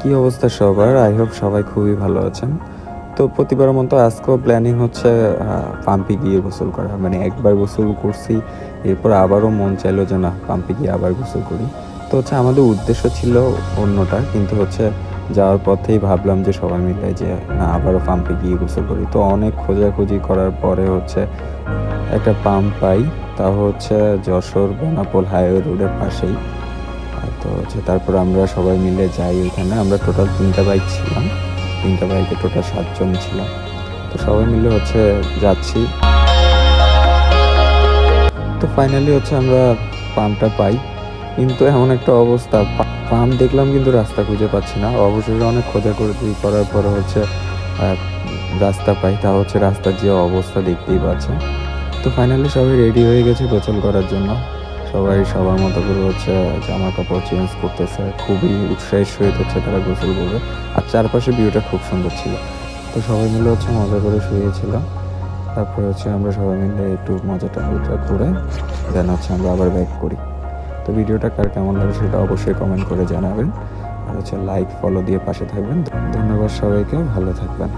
কি অবস্থা সবার? আই হোপ সবাই খুবই ভালো আছেন। তো প্রতিবারের মতো আজকেও প্ল্যানিং হচ্ছে পাম্পে গিয়ে গোসল করা। মানে একবার গোসল করছি, এরপর আবারও মন চাইলো যে না, পাম্পে গিয়ে আবার গোসল করি। তো হচ্ছে আমাদের উদ্দেশ্য ছিল অন্যটা, কিন্তু হচ্ছে যাওয়ার পথেই ভাবলাম যে সবাই মিলে যে না, আবারও পাম্পে গিয়ে গোসল করি। তো অনেক খোঁজাখুঁজি করার পরে হচ্ছে একটা পাম্প পাই, তা হচ্ছে যশোর বেনাপোল হাইওয়ে রোডের পাশেই। তো হচ্ছে তারপর আমরা সবাই মিলে যাই ওখানে আমরা টোটাল তিনটা বাইক ছিলাম। তিনটা বাইকে টোটাল সাতজন ছিলাম। তো সবাই মিলে হচ্ছে যাচ্ছি। তো ফাইনালি হচ্ছে আমরা পাম্পটা পাই। কিন্তু এমন একটা অবস্থা পাম্প দেখলাম কিন্তু রাস্তা খুঁজে পাচ্ছি না। অবশেষে অনেক খোঁজাখুঁজি করার পরে হচ্ছে রাস্তা পাই। তা হচ্ছে রাস্তার যে অবস্থা দেখতেই পাচ্ছে তো ফাইনালি সবাই রেডি হয়ে গেছে গোসল করার জন্য। সবাই সবার মতো করে হচ্ছে জামা কাপড় চেঞ্জ করতেছে, খুবই উৎসাহের সহিত হচ্ছে তারা গোসল করবে। আর চারপাশে ভিউটা খুব সুন্দর ছিল। তো সবাই মিলে হচ্ছে মজা করে শুয়েছিলাম। তারপরে হচ্ছে আমরা সবাই মিলে একটু মজাটা হালকা করে দেন হচ্ছে আমরা আবার ব্যাক করি। তো ভিডিওটা কার কেমন লাগে সেটা অবশ্যই কমেন্ট করে জানাবেন। আর হচ্ছে লাইক ফলো দিয়ে পাশে থাকবেন। ধন্যবাদ সবাইকে, ভালো থাকবেন।